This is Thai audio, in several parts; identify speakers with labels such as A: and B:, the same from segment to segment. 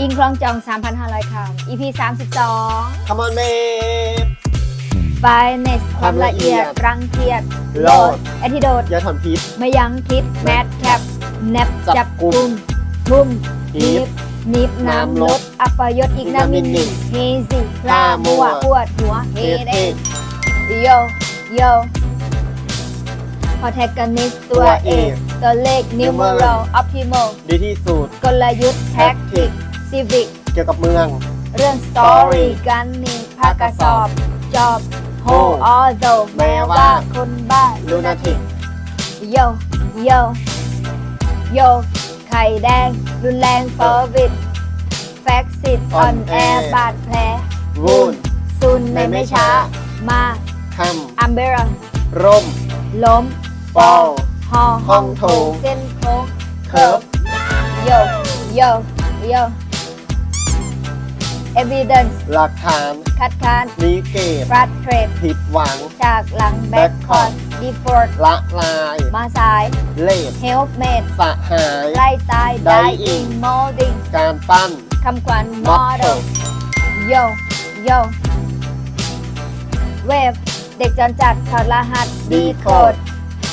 A: อิงคลองจอง 3,500 คำ EP 32
B: Come on babe
A: f i n e s ความละเอียด รังเกียจ
B: โลด
A: แอทิโดด
B: ยาถอนพิษ
A: ไม่ยั้งคิดแมทแคปแนบ
B: จับ
A: จับ
B: กุ
A: กุ
B: ม
A: มทุ่ม
B: หนี
A: นิ
B: บ
A: บนิบ
B: น้ำ
A: น้ำ
B: ล
A: ล
B: ด
A: ดอัปยศอีกน้ำมิน
B: อีกน้ำมิน
A: เฮซิพ
B: ลา
A: ลา
B: มั
A: มั
B: ว
A: วปวดหัวเฮ
B: เฮ
A: เด
B: เด
A: โยโยพอแทกนิสตัว
B: ตัว
A: เอ
B: เอกก
A: ตัวเลขนิวเมอรัลออ t ติม l
B: ดีที่สุด
A: กลยุทธ์แท็กติก ซีวิก
B: เกี่ยวกับเมือง
A: เรื่องสตอรี่กันนี่ภาคกระสอบ จอบโฮออโซแม้ว่าคนบ้า
B: ลูนาติก
A: โยโยโยไข่แดง รุนแรงเฟอร์วิดแฟกซิต ออนแอร์บาดแผล
B: วุ่น
A: ซุนในไม่ช้า มา
B: ค
A: อัมเบรำ
B: ร่ม
A: ล้ม
B: ฟอล
A: หอ
B: ห้องโถง
A: เส้นโค้ง
B: เคิร์ฟ
A: โยโยโย evidence
B: หลักฐาน
A: คัดค้าน
B: นิเกต
A: frustrate
B: ผิดหวัง
A: จากหลังแบ็คคอร์ด
B: Backcourt
A: ดีฟอร์ด
B: ละลาย
A: มาสาย
B: เลด
A: เฮลเมด
B: สหาย
A: ไล่ตาย
B: Dying
A: dying molding
B: การปั้น
A: คำขวัญ
B: Motto
A: model โยโยเวฟเด็กจรจัดถอดรหัสดีโคด
B: Decode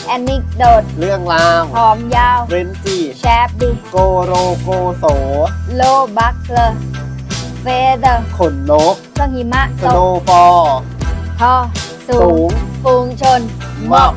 A: แอนนิกโดด
B: เรื่องราว
A: หอมยาว
B: เรนจี
A: แชบบี
B: โกโรโกโส
A: โลบัคเลอร์ เฟเดอร์
B: ขนนก
A: เครื่องหิมะ
B: ส
A: ต
B: โน
A: ก
B: ฟอล
A: พอสู
B: สู
A: ง
B: ง
A: ฟูงชน
B: มอก